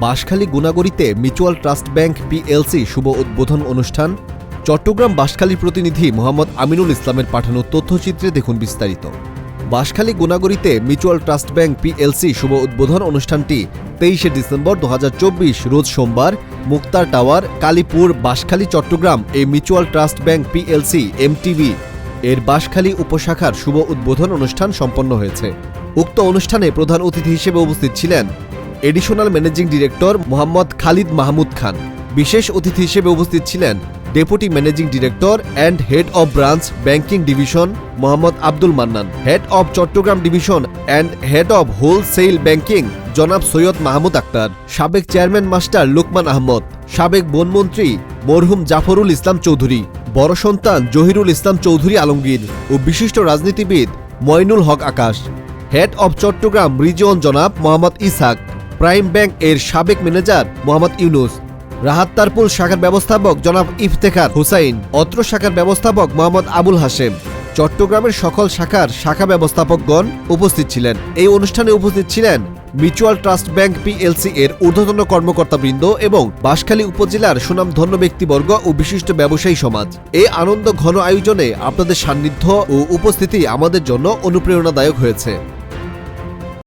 বাঁশখালী গুনাগড়িতে mutual trust bank PLC শুভ উদ্বোধন অনুষ্ঠান। চট্টগ্রাম বাঁশখালী প্রতিনিধি মোহাম্মদ আমিনুল ইসলামের পাঠানো তথ্যচিত্রে দেখুন বিস্তারিত। বাঁশখালী গুনাগড়িতে মিউচুয়াল ট্রাস্ট ব্যাংক পিএলসি শুভ উদ্বোধন অনুষ্ঠানটি তেইশে ডিসেম্বর দু হাজার চব্বিশ, রোজ সোমবার, মুক্তার টাওয়ার, কালীপুর, বাঁশখালী, চট্টগ্রাম এই mutual trust bank PLC, MTB. এর বাঁশখালী উপশাখার শুভ উদ্বোধন অনুষ্ঠান সম্পন্ন হয়েছে। উক্ত অনুষ্ঠানে প্রধান অতিথি হিসেবে উপস্থিত ছিলেন additional managing director Mohammad Khalid Mahmud Khan. বিশেষ অতিথি হিসেবে উপস্থিত ছিলেন deputy managing director and head of branch banking division Mohammad Abdul Mannan, head of Chattogram division and head of wholesale banking জনাব সৈয়দ মাহমুদ আক্তার, সাবেক চেয়ারম্যান মাস্টার লুকমান আহমদ, সাবেক বনমন্ত্রী মরহুম জাফরুল ইসলাম চৌধুরী, বড় সন্তান জহিরুল ইসলাম চৌধুরী আলমগীর ও বিশিষ্ট রাজনীতিবিদ Mainul Haque Akash, head of Chattogram region জনাব মোহাম্মদ ইসহাক। প্রাইম ব্যাংক এর সাবেক ম্যানেজার মোহাম্মদ ইউনুস রাহাত্তারপুল শাখার ব্যবস্থাপক জনাব ইফতেখার হুসাইন, অত্র শাখার ব্যবস্থাপক মোহাম্মদ আবুল হাশেম, চট্টগ্রামের সকল শাখার শাখা ব্যবস্থাপকগণ উপস্থিত ছিলেন। এই অনুষ্ঠানে উপস্থিত ছিলেন মিউচুয়াল ট্রাস্ট ব্যাংক পিএলসি এর ঊর্ধ্বতন কর্মকর্তাবৃন্দ এবং বাঁশখালী উপজেলার সুনামধন্য ব্যক্তিবর্গ ও বিশিষ্ট ব্যবসায়ী সমাজ। এই আনন্দ ঘন আয়োজনে আপনাদের সান্নিধ্য ও উপস্থিতি আমাদের জন্য অনুপ্রেরণাদায়ক হয়েছে।